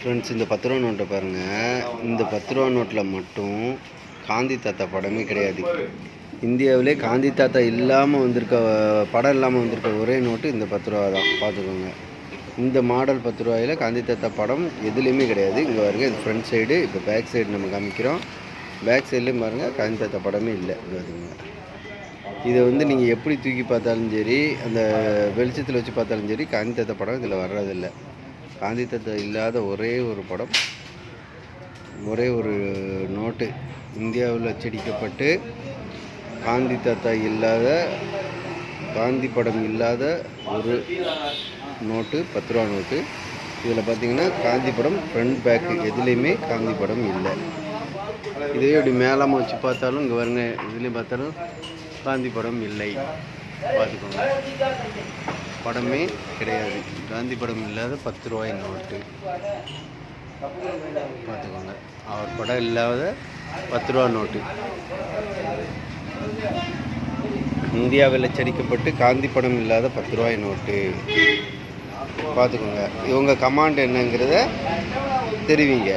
Friends இந்த பத்து ரூபா நோட்டை பாருங்கள் இந்த பத்து ரூபா நோட்டில் மட்டும் காந்தி தாத்தா படமே கிடையாது. இந்தியாவிலே காந்தி தாத்தா இல்லாமல் வந்திருக்க படம் இல்லாமல் வந்திருக்க ஒரே நோட்டு இந்த பத்து ரூபா தான். பார்த்துக்கோங்க. இந்த மாடல் பத்து ரூபாயில் காந்தி தாத்தா படம் எதுலேயுமே கிடையாது. இங்கே பாருங்க இது ஃப்ரண்ட் சைடு இப்போ பேக் சைடு நம்ம காமிக்கிறோம். பேக் சைட்லேயும் பாருங்கள் காந்தி தாத்தா படமே இல்லை. பார்த்துக்கோங்க இதை வந்து நீங்கள் எப்படி தூக்கி பார்த்தாலும் சரி அந்த வெளிச்சத்தில் வச்சு பார்த்தாலும் சரி காந்தி தாத்தா படம் இதில் வர்றதில்லை. காந்தி தாத்தா இல்லாத ஒரே ஒரு படம் ஒரே ஒரு நோட்டு. இந்தியாவில் அச்சடிக்கப்பட்டு காந்தி தாத்தா இல்லாத காந்தி படம் இல்லாத ஒரு நோட்டு பத்து ரூபா நோட்டு. இதில் பார்த்தீங்கன்னா காந்தி படம் ஃப்ரண்ட் பேக்கு எதுலேயுமே காந்தி படம் இல்லை. இதே இப்படி மேலாம வச்சு பார்த்தாலும் இங்கே வருங்க இதுலேயும் பார்த்தாலும் காந்தி படம் இல்லை. பார்த்துக்கோங்க. படமே கிடையாது. காந்தி படம் இல்லாத பத்து ரூபாய் நோட்டு. பார்த்துக்கோங்க. அவர் படம் இல்லாத பத்து ரூபா நோட்டு. இந்தியாவில் அச்சடிக்கப்பட்டு காந்தி படம் இல்லாத பத்து ரூபாய் நோட்டு. பார்த்துக்கோங்க. இவங்க கமாண்ட் என்னங்கிறத தெரிவிங்க.